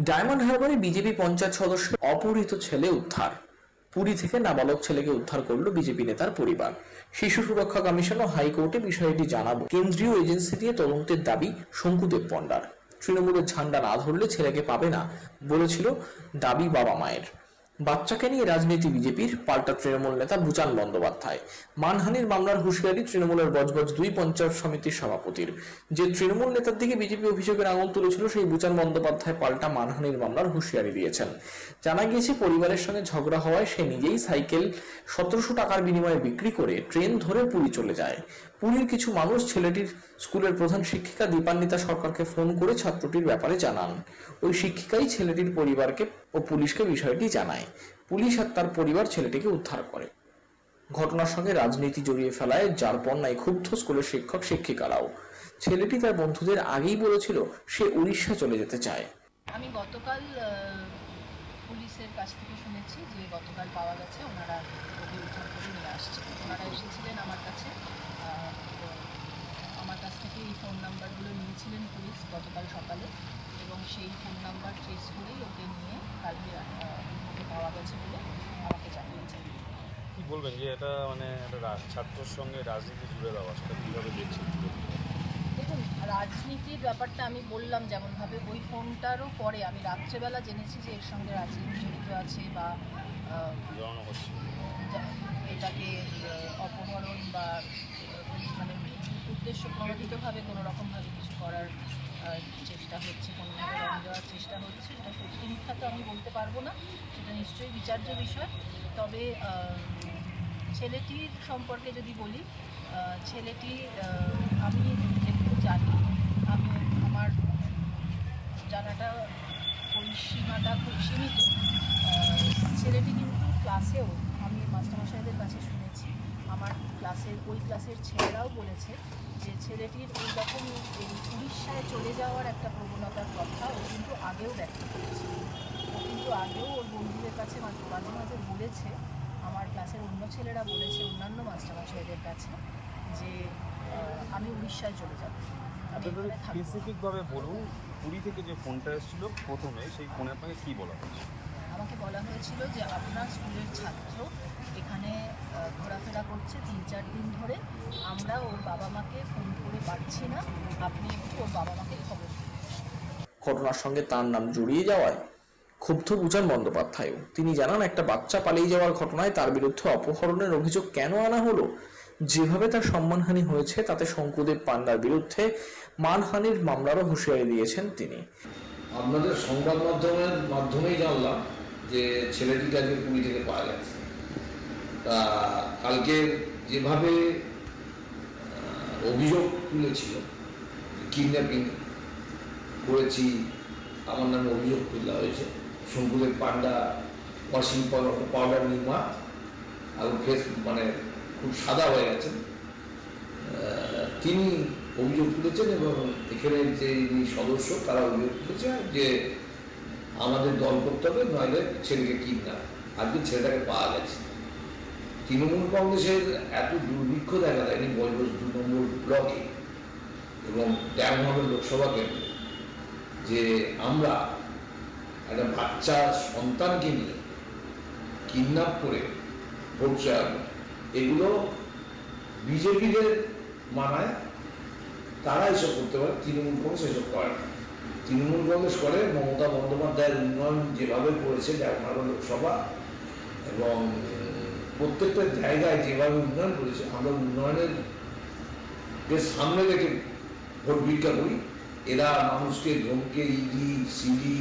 Diamond হারবারে BJP panchayat সদস্য অপহৃত ছেলে উদ্ধার। পুরী থেকে নাবালক ছেলেকে উদ্ধার করল বিজেপি নেতার পরিবার। শিশু সুরক্ষা কমিশন ও হাইকোর্টে বিষয়টি জানাব। কেন্দ্রীয় এজেন্সি দিয়ে তদন্তের দাবি শঙ্কুদেব পণ্ডার। তৃণমূলের ঝান্ডা না ধরলে ছেলেকে পাবে না বলেছিল দাবি বাবা মায়ের। বাচ্চাকে নিয়ে রাজনীতি বিজেপির পাল্টা তৃণমূল নেতা বুচান বন্দ্যোপাধ্যায়। মানহানির মামলার হুঁশিয়ারি তৃণমূলের বজবজ দুই পঞ্চায়েত সমিতির সভাপতির। যে তৃণমূল নেতার দিকে বিজেপি অভিযোগের আঙুল তুলেছিল, সেই বুচান বন্দ্যোপাধ্যায় পাল্টা মানহানির মামলার হুঁশিয়ারি দিয়েছেন। জানা গিয়েছে, পরিবারের সঙ্গে ঝগড়া হওয়ায় সে নিজেই সাইকেল সতেরোশো টাকার বিনিময়ে বিক্রি করে ট্রেন ধরে পুরী চলে যায়। পুরীর কিছু মানুষ ছেলেটির স্কুলের প্রধান শিক্ষিকা দীপান্বিতা সরকারকে ফোন করে ছাত্রটির ব্যাপারে জানান। ওই শিক্ষিকাই ছেলেটির পরিবারকে ও পুলিশকে বিষয়টি জানায়। পুলিশ আর তার পরিবার ছেলেটিকে উদ্ধার করে। ঘটনার সঙ্গে রাজনীতি জড়িয়ে ফেলায় যার পণ্যায় ক্ষুব্ধ স্কুলের শিক্ষক, শিক্ষিকারাও। ছেলেটি তার বন্ধুদের আগেই বলেছিল, সে উড়িষ্যা চলে যেতে চায়। আমি গতকাল পুলিশের কাছ থেকে শুনেছি যে গতকাল পাওয়া গেছে, ওনারা ওকে উদ্ধার করে নিয়ে আসছে। ওনারা এসেছিলেন আমার কাছে। আমার কাছ থেকে এই ফোন নাম্বারগুলো নিয়েছিলেন পুলিশ গতকাল সকালে এবং সেই ফোন নাম্বার ট্রেস করেই ওকে নিয়ে কালকে ওকে পাওয়া গেছে বলে আমাকে জানিয়েছেন কি বলবেন যে এটা মানে একটা ছাত্রর সঙ্গে রাজনীতি জুড়ে দেওয়া সেটা কীভাবে দেখছেন? দেখুন রাজনীতির ব্যাপারটা আমি বললাম যেমনভাবে ওই ফোনটারও পরে আমি রাত্রেবেলা জেনেছি যে এর সঙ্গে রাজনীতি জড়িত আছে বা এটাকে অপহরণ বা উদ্দেশ্য প্রণোদিতভাবে কোনো রকমভাবে কিছু করার চেষ্টা হচ্ছে কোনোভাবে রং দেওয়ার চেষ্টা হচ্ছে, সেটা সত্যি মিথ্যা তো আমি বলতে পারব না, সেটা নিশ্চয়ই বিচার্য বিষয়। তবে ছেলেটির সম্পর্কে যদি বলি ছেলেটি আমি যেটুকু জানি, আমি আমার জানাটা পরিসীমাটা খুব সীমিত ছেলেটি কিন্তু ক্লাসেও আমি মাস্টারমশাইদের কাছে ক্লাসের ওই ক্লাসের ছেলেরাও বলেছে যে ছেলেটির ওই রকম উড়িষ্যায় চলে যাওয়ার একটা প্রবণতার কথা ও কিন্তু আগেও ব্যক্ত করেছে। ও কিন্তু আগেও ওর বন্ধুদের কাছে মাঝে মাঝে মাঝে বলেছে আমার ক্লাসের অন্য ছেলেরা বলেছে অন্যান্য মাস্টারমশাইদের কাছে যে আমি উড়িষ্যায় চলে যাব। স্পেসিফিকভাবে বলুন পুরী থেকে যে ফোনটা এসেছিল প্রথমে সেই ফোনে আপনাকে কী বলা হয়েছে? আমাকে বলা হয়েছিল যে আপনার স্কুলের ছাত্র এখানে ঘোরাফেরা করছে তিন চার দিন ধরে। আমরা ওর বাবা মাকে ফোন করে পাচ্ছি না। আপনি একটু ওর বাবা মাকে খবর ঘটনার সঙ্গে তার নাম জড়িয়ে যাওয়ায় ক্ষুব্ধ বুচান বন্দ্যোপাধ্যায়ও। তিনি জানান একটা বাচ্চা পালিয়ে যাওয়ার ঘটনায় তার বিরুদ্ধে অপহরণের অভিযোগ কেন আনা হলো? যেভাবে তার সম্মানহানি হয়েছে তাতে শঙ্কুদেব পান্ডার বিরুদ্ধে মানহানির মামলারও হুঁশিয়ারি দিয়েছেন তিনি। আপনাদের সংবাদ মাধ্যমের মাধ্যমেই জানলাম যে ছেলেটিকে আজকে পুরী থেকে পাওয়া গেছে। তা কালকে যেভাবে অভিযোগ তুলেছিল কিডন্যাপিং করেছি, আমার নামে অভিযোগ তোলা হয়েছে। Shankudeb Panda washing powder powder Nirma আর ফেস মানে খুব সাদা হয়ে গেছেন। তিনি অভিযোগ তুলেছেন এবং এখানে যে সদস্য, তারা অভিযোগ তুলেছে যে আমাদের দল করতে হবে, নইলে ছেলেকে কিডন্যাপ আজকে ছেলেটাকে পাওয়া গেছে। তৃণমূল কংগ্রেসের এত দুর্ভিক্ষ দেখা দেয়নি বজবজ দু নম্বর ব্লকে এবং ড্যামনগর লোকসভা কেন্দ্রে। যে আমরা একটা বাচ্চা সন্তানকে নিয়ে কিডন্যাপ করে ভোট এগুলো বিজেপিদের মানায় তারা এসব করতে পারে, তৃণমূল কংগ্রেস এসব করে না। তৃণমূল কংগ্রেস করে, মমতা বন্দ্যোপাধ্যায়ের উন্নয়ন যেভাবে করেছে ড্যামনগর লোকসভা, এবং প্রত্যেকটা জায়গায় যেভাবে উন্নয়ন করেছে, আমরা উন্নয়নের বেশ সামনে রেখে ভোট ভিক্ষা করি। এরা মানুষকে ধমকে, ইডি, সিডি,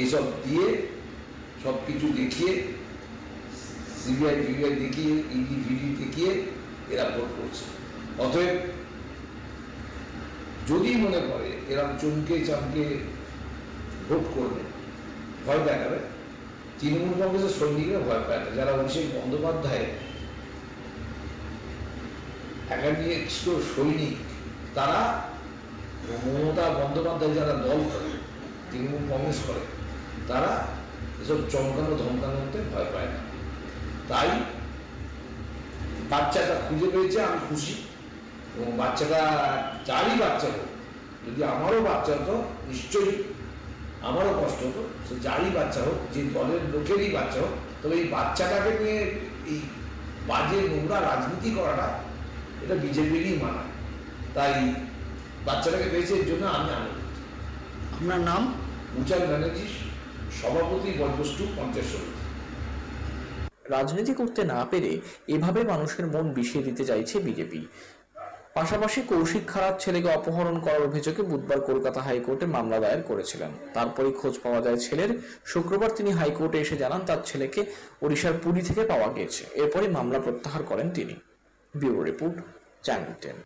এইসব দিয়ে সব কিছু দেখিয়ে, সিবিআই, ফিবিআই দেখিয়ে, ইডি, ফিডি দেখিয়ে এরা ভোট করছে। অতএব যদি মনে করে এরা চমকে চামকে ভোট করবে, ভয় দেখাবে তৃণমূল কংগ্রেসের সৈনিকরা ভয় পায় না। যারা অভিষেক বন্দ্যোপাধ্যায় একাধিক সৈনিক, তারা মমতা বন্দ্যোপাধ্যায় যারা দল করে, তৃণমূল কংগ্রেস করে, তারা এসব চমকানো ধমকানোতে ভয় পায় না। তাই বাচ্চাটা খুঁজে পেয়েছে, আমি খুশি। এবং বাচ্চাটা যারই বাচ্চা হোক যদি আমারও বাচ্চা হতো নিশ্চয়ই আমারও কষ্ট হতো সে যারই বাচ্চা হোক যে দলের লোকেরই বাচ্চা হোক তবে এই বাচ্চাটাকে নিয়ে এই বাজে নোংরা রাজনীতি করাটা এটা বিজেপিরই মানায় তাই বাচ্চাটাকে পেয়েছে এর জন্য আমি আনন্দিত। আপনার নাম? উচাল ব্যানার্জি সভাপতি বরবস্তু পঞ্চায়েত সমিতি। রাজনীতি করতে না পেরে এভাবে মানুষের মন বিষিয়ে দিতে চাইছে বিজেপি। পাশাপাশি কৌশিক খারাপ ছেলেকে অপহরণ করার অভিযোগে বুধবার কলকাতা হাইকোর্টে মামলা দায়ের করেছিলেন। তারপরই খোঁজ পাওয়া যায় ছেলের। শুক্রবার তিনি হাইকোর্টে এসে জানান, তার ছেলেকে ওড়িশার পুরী থেকে পাওয়া গিয়েছে। এরপরই মামলা প্রত্যাহার করেন তিনি। Bureau report channel ten